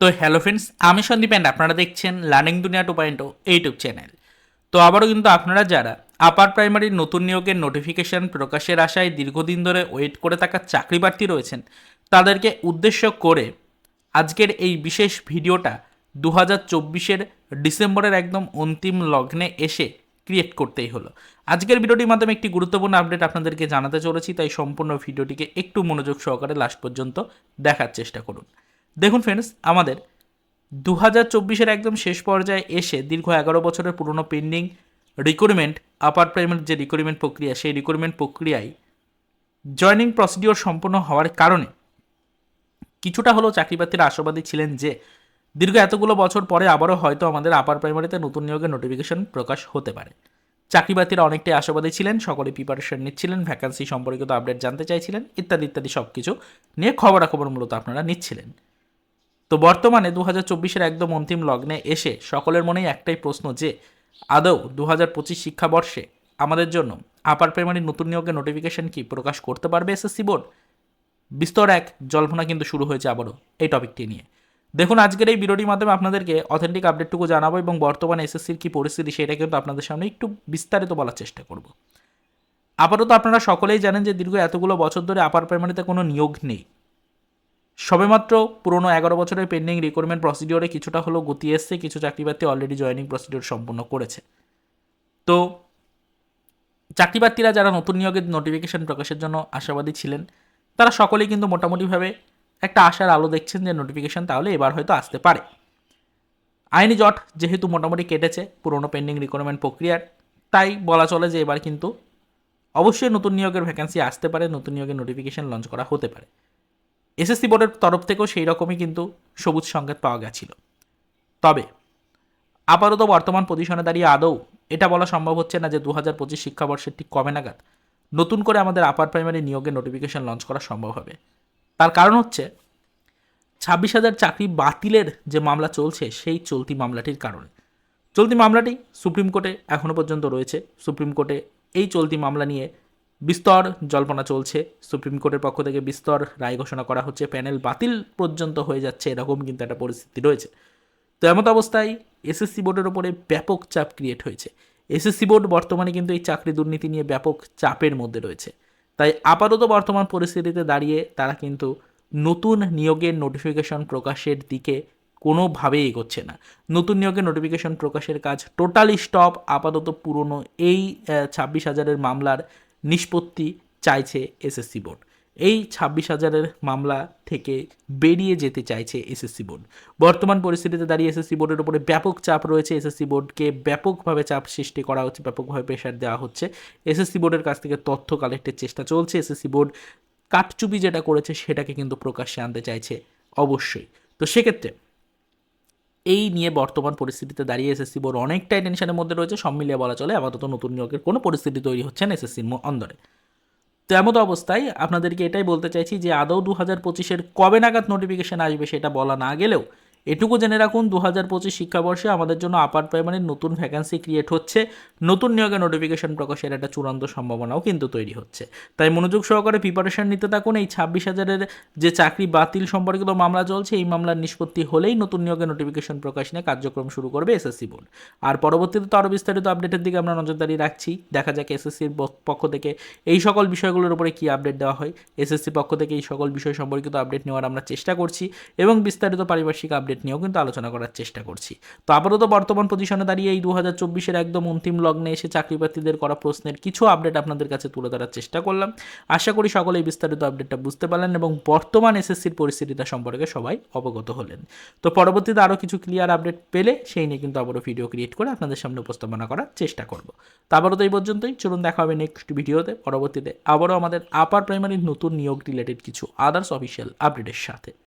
তো hello friends আমি Sandeep and আপনারা দেখছেন লার্নিং দুনিয়া টু পয়েন্ট ইউটিউব চ্যানেল তো আবারও কিন্তু আপনারা যারা আপার প্রাইমারির নতুন নিয়োগের নোটিফিকেশন প্রকাশের আশায় দীর্ঘদিন ধরে ওয়েট করে থাকা চাকরি প্রার্থী রয়েছেন, তাদেরকে উদ্দেশ্য করে আজকের এই বিশেষ ভিডিওটা দু হাজার চব্বিশের ডিসেম্বরের একদম অন্তিম লগ্নে এসে ক্রিয়েট করতেই হলো। আজকের ভিডিওটির মাধ্যমে একটি গুরুত্বপূর্ণ আপডেট আপনাদেরকে জানাতে চলেছি, তাই সম্পূর্ণ ভিডিওটিকে একটু মনোযোগ সহকারে লাস্ট পর্যন্ত দেখার চেষ্টা করুন। দেখুন ফ্রেন্ডস আমাদের দু হাজার চব্বিশের একদম শেষ পর্যায়ে এসে দীর্ঘ এগারো বছরের পুরনো পেন্ডিং রিক্রুটমেন্ট আপার প্রাইমারি যে রিক্রুটমেন্ট প্রক্রিয়া, সেই রিক্রুটমেন্ট প্রক্রিয়ায় জয়নিং প্রসিডিওর সম্পন্ন হওয়ার কারণে কিছুটা হলেও চাকরিপ্রার্থীরা আশাবাদী ছিলেন যে দীর্ঘ এতগুলো বছর পরে আবারও হয়তো আমাদের আপার প্রাইমারিতে নতুন নিয়োগের নোটিফিকেশন প্রকাশ হতে পারে। চাকরিপ্রার্থীরা অনেকটাই আশাবাদী ছিলেন সকলে প্রিপারেশন নিচ্ছিলেন ভ্যাকান্সি সম্পর্কিত আপডেট জানতে চাইছিলেন, ইত্যাদি ইত্যাদি সব কিছু নিয়ে খবরাখবর মূলত আপনারা নিচ্ছিলেন। তো বর্তমানে দু হাজার চব্বিশের একদম অন্তিম লগ্নে এসে সকলের মনেই একটাই প্রশ্ন যে, আদৌ দু হাজার পঁচিশ শিক্ষাবর্ষে আমাদের জন্য আপার প্রাইমারি নতুন নিয়োগের নোটিফিকেশন কি প্রকাশ করতে পারবে এসএসসি বোর্ড বিস্তর এক জল্পনা কিন্তু শুরু হয়েছে আবারও এই টপিকটি নিয়ে। দেখুন, আজকের এই ভিডিওটির মাধ্যমে আপনাদেরকে অথেন্টিক আপডেটটুকু জানাব এবং বর্তমানে এসএসসির কী পরিস্থিতি সেটা কিন্তু আপনাদের সামনে একটু বিস্তারিত বলার চেষ্টা করব। আপাতত আপনারা সকলেই জানেন যে দীর্ঘ এতগুলো বছর ধরে আপার প্রাইমারিতে কোনো নিয়োগ নেই। সবেমাত্র পুরনো এগারো বছরের পেন্ডিং রিক্রুটমেন্ট প্রসিডিওরে কিছুটা হলেও গতি এসছে, কিছু চাকরিপ্রার্থী অলরেডি জয়েনিং প্রসিডিওর সম্পূর্ণ করেছে। তো চাকরিপ্রার্থীরা যারা নতুন নিয়োগের নোটিফিকেশন প্রকাশের জন্য আশাবাদী ছিলেন, তারা সকলেই কিন্তু মোটামুটিভাবে একটা আশার আলো দেখছেন যে নোটিফিকেশন তাহলে এবার হয়তো আসতে পারে। আইনি জট যেহেতু মোটামুটি কেটেছে পুরনো পেন্ডিং রিক্রুটমেন্ট প্রক্রিয়ার, তাই বলা চলে যে এবার কিন্তু অবশ্যই নতুন নিয়োগের ভ্যাকেন্সি আসতে পারে, নতুন নিয়োগের নোটিফিকেশন লঞ্চ করা হতে পারে। এসএসসি বোর্ডের তরফ থেকেও সেই রকমই কিন্তু সবুজ সংকেত পাওয়া গেছিল। তবে আপাতত বর্তমান পজিশনে দাঁড়িয়ে আদৌ এটা বলা সম্ভব হচ্ছে না যে দু হাজার পঁচিশ শিক্ষাবর্ষের ঠিক কবে নাগাদ নতুন করে আমাদের আপার প্রাইমারি নিয়োগের নোটিফিকেশন লঞ্চ করা সম্ভব হবে। তার কারণ হচ্ছে ছাব্বিশ হাজার চাকরি বাতিলের যে মামলা চলছে, সেই চলতি মামলাটির কারণে। চলতি মামলাটি সুপ্রিম কোর্টে এখনও পর্যন্ত রয়েছে। সুপ্রিম কোর্টে এই চলতি মামলা নিয়ে বিস্তর জল্পনা চলছে। সুপ্রিম কোর্টের পক্ষ থেকে বিস্তর রায় ঘোষণা করা হচ্ছে। প্যানেল বাতিল পর্যন্ত হয়ে যাচ্ছে। এরকম কিন্তু একটা পরিস্থিতি রয়েছে। তো এমত অবস্থায় এসএসসি বোর্ডের ওপরে ব্যাপক চাপ ক্রিয়েট হয়েছে। এসএসসি বোর্ড বর্তমানে কিন্তু এই চাকরি দুর্নীতি নিয়ে ব্যাপক চাপের মধ্যে রয়েছে। তাই আপাতত বর্তমান পরিস্থিতিতে দাঁড়িয়ে তারা কিন্তু নতুন নিয়োগের নোটিফিকেশন প্রকাশের দিকে কোনোভাবেই এগোচ্ছে না। নতুন নিয়োগের নোটিফিকেশন প্রকাশের কাজ টোটালি স্টপ আপাতত পুরনো এই ছাব্বিশ হাজারের মামলার নিষ্পত্তি চাইছে এসএসসি বোর্ড। এই ছাব্বিশ হাজারের মামলা থেকে বেরিয়ে যেতে চাইছে এসএসসি বোর্ড। বর্তমান পরিস্থিতিতে দাঁড়িয়ে এসএসসি বোর্ডের উপরে ব্যাপক চাপ রয়েছে। এসএসসি বোর্ডকে ব্যাপকভাবে চাপ সৃষ্টি করা হচ্ছে, ব্যাপকভাবে প্রেশার দেওয়া হচ্ছে। এসএসসি বোর্ডের কাছ থেকে তথ্য কালেক্টের চেষ্টা চলছে। এসএসসি বোর্ড কাটচুপি যেটা করেছে, সেটাকে কিন্তু প্রকাশ্যে আনতে চাইছে অবশ্যই। তো সেক্ষেত্রে এই নিয়ে বর্তমান পরিস্থিতিতে দাঁড়িয়ে এসএসসি বোর্ড অনেকটাই টেনশনের মধ্যে রয়েছে। সব মিলিয়ে বলা চলে আপাতত নতুন নিয়োগের কোনো পরিস্থিতি তৈরি হচ্ছে না এসএসসির অন্দরে। তো এমত অবস্থায় আপনাদেরকে এটাই বলতে চাইছি যে, আদৌ দু হাজার পঁচিশের কবে নাগাদ নোটিফিকেশান আসবে সেটা বলা না গেলেও এটুকু জেনে রাখুন দু হাজার পঁচিশ শিক্ষাবর্ষে আমাদের জন্য আপার প্রাইমারির নতুন ভ্যাকান্সি ক্রিয়েট হচ্ছে। নতুন নিয়োগের নোটিফিকেশন প্রকাশের একটা চূড়ান্ত সম্ভাবনাও কিন্তু তৈরি হচ্ছে। তাই মনোযোগ সহকারে প্রিপারেশন নিতে থাকুন। এই ছাব্বিশ হাজারের যে চাকরি বাতিল সম্পর্কিত মামলা চলছে, এই মামলার নিষ্পত্তি হলেই নতুন নিয়োগের নোটিফিকেশন প্রকাশ নিয়ে কার্যক্রম শুরু করবে এসএসসি বোর্ড। আর পরবর্তীতে তো আরও বিস্তারিত আপডেটের দিকে আমরা নজরদারি রাখছি। দেখা যাক এসএসসির পক্ষ থেকে এই সকল বিষয়গুলোর উপরে কী আপডেট দেওয়া হয়। এসএসসি পক্ষ থেকে এই সকল বিষয় সম্পর্কিত আপডেট নেওয়ার আমরা চেষ্টা করছি এবং বিস্তারিত পারিপার্শ্বিক আপডেট নিয়েও কিন্তু আলোচনা করার চেষ্টা করছি। তো আপাতত বর্তমান পজিশনে দাঁড়িয়ে এই দু হাজার চব্বিশের একদম অন্তিম লগ্নে এসে চাকরি প্রার্থীদের করা প্রশ্নের কিছু আপডেট আপনাদের কাছে তুলে ধরার চেষ্টা করলাম। আশা করি সকলেই বিস্তারিত আপডেটটা বুঝতে পারলেন এবং বর্তমান এসএসসির পরিস্থিতিটা সম্পর্কে সবাই অবগত হলেন। তো পরবর্তীতে আরও কিছু ক্লিয়ার আপডেট পেলে সেই নিয়ে কিন্তু আবারও ভিডিও ক্রিয়েট করে আপনাদের সামনে উপস্থাপনা করার চেষ্টা করব। তো আবারও তো এই পর্যন্তই। চলুন দেখা হবে নেক্সট ভিডিওতে পরবর্তীতে আবারও আমাদের আপার প্রাইমারির নতুন নিয়োগ রিলেটেড কিছু আদার্স অফিসিয়াল আপডেটের সাথে।